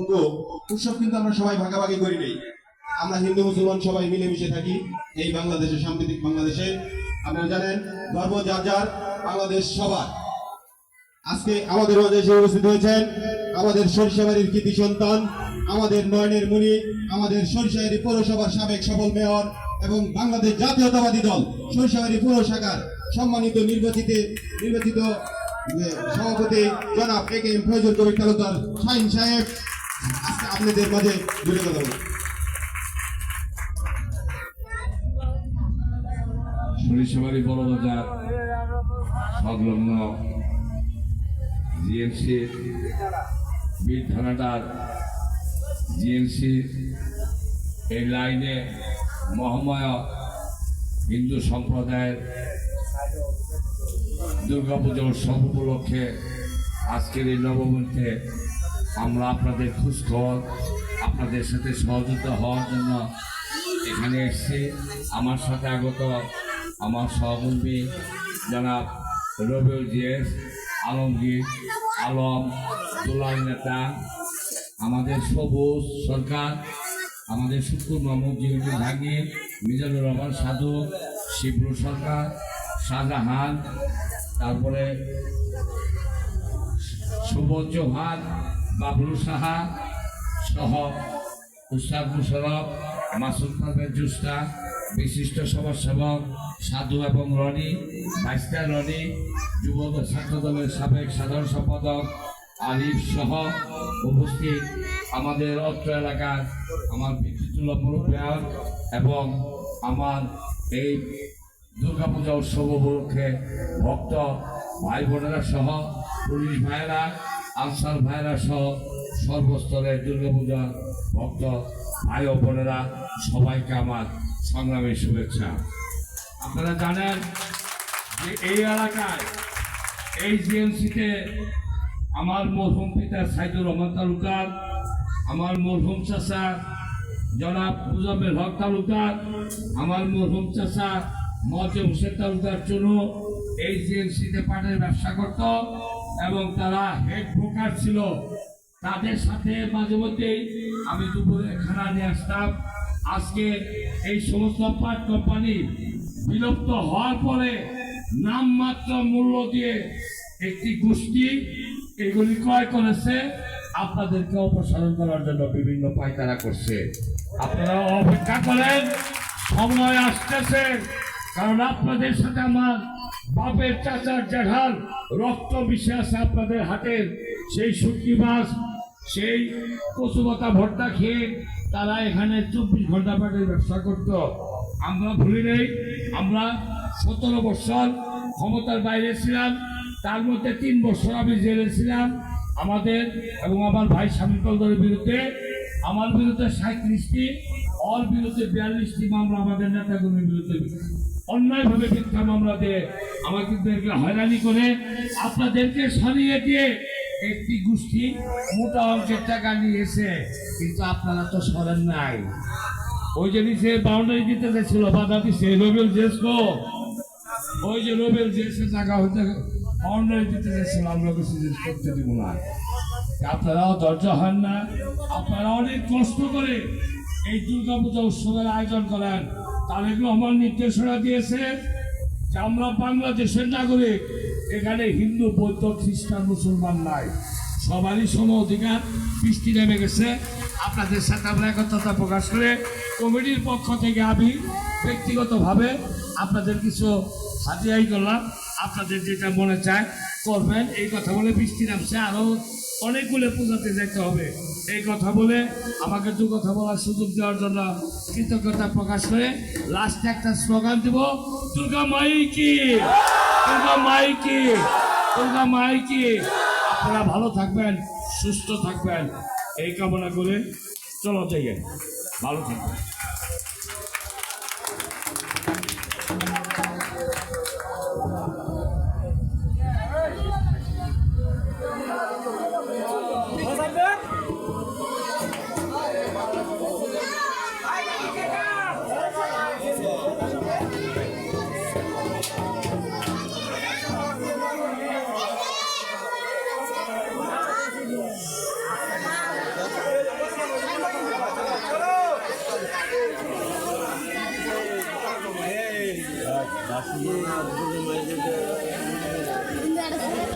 কিন্তু উৎসব কিন্তু আমরা সবাই ভাগাভাগি করি নেই। আমরা হিন্দু, মুসলমান সবাই মিলেমিশে থাকি এই বাংলাদেশে, সাম্প্রতিক বাংলাদেশে। আপনারা জানেন, ধর্ম যার যার, বাংলাদেশ সবার। আজকে আমাদের দেশে উপস্থিত হয়েছেন আমাদের সরিষাবাড়ির কৃতি সন্তান, আমাদের নয়নের মুনি, আমাদের সরিষাবাড়ি পৌরসভার সাবেক সফল মেয়র এবং বাংলাদেশ জাতীয়তাবাদী দল, সরিষাবাড়ি পৌর শাখার সম্মানিত নির্বাচিত নির্বাচিত সভাপতি জনাব A K M Faizul Kabir Talukdar Shahin সাহেব। আপনাদের মাঝে জুড়ে কথা বলব। সরিষাবাড়ি বড় বাজার, সংলগ্ন জিএমসি বীর থানাটার জিএমসি এই লাইনে মহাময় হিন্দু সম্প্রদায়ের দুর্গাপুজো উৎসব উপলক্ষে আজকের এই নবমীতে আমরা আপনাদের খোঁজখবর আপনাদের সাথে সহযোগিতা হওয়ার জন্য এখানে এসেছি। আমার সাথে আগত আমার সহকর্মী জনাব রবিউল জিএস আলমগীর, আলম, দুলাল নেতা, আমাদের সবুজ সরকার, আমাদের শুকুর মোহাম্মদ জিউদ্দিন জাহাঙ্গীর মিজানুর রহমান সাধু, শিবরু সরকার, শাহজাহান, তারপরে সুবোধ চৌহান বাবলু সাহা সহ উস্তাদ মুশরফ, মাসুদ পারভেজ জুস্তা, বিশিষ্ট সমাজসেবক সাধু এবং রনি ভাইস্টার রনি, যুব ছাত্র দলের সাবেক সাধারণ সম্পাদক আলিফ সহ উপস্থিত আমাদের অত্র এলাকার আমার বিদ্যুতুল্লাহ মুরব্বিয়ান এবং আমার এই দুর্গাপূজা উৎসব উপলক্ষে ভক্ত ভাই বোনেরা সহ পুলিশ ভাইয়েরা আনসার ভাইয়েরা সহ সর্বস্তরের দুর্গাপূজা ভক্ত ভাই ও বোনেরা, সবাইকে আমার সংগ্রামের শুভেচ্ছা। আপনারা জানেন যে এই এলাকায় এই জিএমসিতে আমার মরহুম পিতা সাইদুর রহমান তালুকার আমার মরহুম চাচা জনাব মুজাম্মেল হক তালুকার আমার মরহুম চাচা মজে হোসেন তালুকার চুনু এই জিএমসিতে পাটের ব্যবসা করত এবং তারা হেড ব্রোকার ছিল। তাদের সাথে মাঝে মধ্যেই আমি দুপুরে খানা নিয়ে আসতাম। আজকে এই সমস্ত পাট কোম্পানি বিলুপ্ত হওয়ার পরে নামমাত্র মূল্য দিয়ে একটি গোষ্ঠী এগুলি ক্রয় করেছে। আপনাদেরকে অপসারণ করার জন্য বিভিন্ন পায়তারা করছে। আপনারা অপেক্ষা করেন, সময় আসতেছে। কারণ আপনাদের সাথে আমার বাপের চাচার জেঠার রক্ত বিশ্বাস আপনাদের হাতের সেই শুটকি মাছ সেই কচুপাতা ভর্তা খেয়ে তারা এখানে চব্বিশ ঘণ্টা পাটের ব্যবসা করত। আমরা ভুলি নেই, আমরা সতেরো বছর ক্ষমতার বাইরে ছিলাম, তার মধ্যে তিন বছর আমি জেলে ছিলাম। আমাদের এবং আমার ভাই স্বামী কলদরের বিরুদ্ধে, আমার বিরুদ্ধে সাঁত্রিশটি অল বিরুদ্ধে বিয়াল্লিশটি মামলা আমাদের নেতাগুলির বিরুদ্ধে। অন্যায়ভাবে মিথ্যা মামলা দিয়ে আমাদেরকে হয়রানি করে আপনাদেরকে সরিয়ে দিয়ে একটি গোষ্ঠী মোটা অঙ্কের টাকা নিয়েছে কিন্তু আপনারা তো সরেন নাই। ওই যে নিচে বাউন্ডারি দিতে চাইছিল বাধা দিছে রবিউল জেসকো ওই যে রবিউল জেসের টাকা হইতে বাউন্ডারি দিতে চাইছিল আমরা কিছু করতে দিব না। আপনারাও ধৈর্য হন না, আপনারা অনেক কষ্ট করে এই দুর্গাপূজা উৎসবের আয়োজন করেন। তারেক রহমান নির্দেশনা দিয়েছে, যে আমরা বাংলাদেশের নাগরিক, এখানে হিন্দু, বৌদ্ধ, খ্রিস্টান, মুসলমান নাই। সবারই সম অধিকার বৃষ্টি নেমে গেছে। আপনাদের সাথে আমরা একত্রতা প্রকাশ করে কমিটির পক্ষ থেকে আমি ব্যক্তিগতভাবে আপনাদের কিছু হাতিয়াই করলাম। আপনাদের যেটা মনে চায় করবেন, এই কথা বলে বৃষ্টি নামছে। আরও অনেকগুলো পূজাতে যেতে হবে। এই কথা বলে আমাকে দু কথা বলার সুযোগ দেওয়ার জন্য কৃতজ্ঞতা প্রকাশ করে লাস্টে একটা স্লোগান দিব, দুর্গা মাইকি দুর্গা মাইকি দুর্গা মাইকি আপনারা ভালো থাকবেন, সুস্থ থাকবেন। এই কামনা করে চলো যাইয়ে ভালো থাকবেন।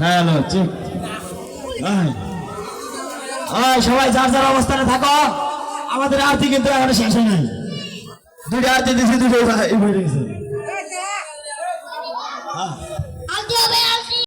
হ্যালো ঠিক হ্যাঁ সবাই যার যার অবস্থানে থাকো। আমাদের আরতি কিন্তু এখন শেষ হয় নাই। দুইটা আরতি দিচ্ছি দুটো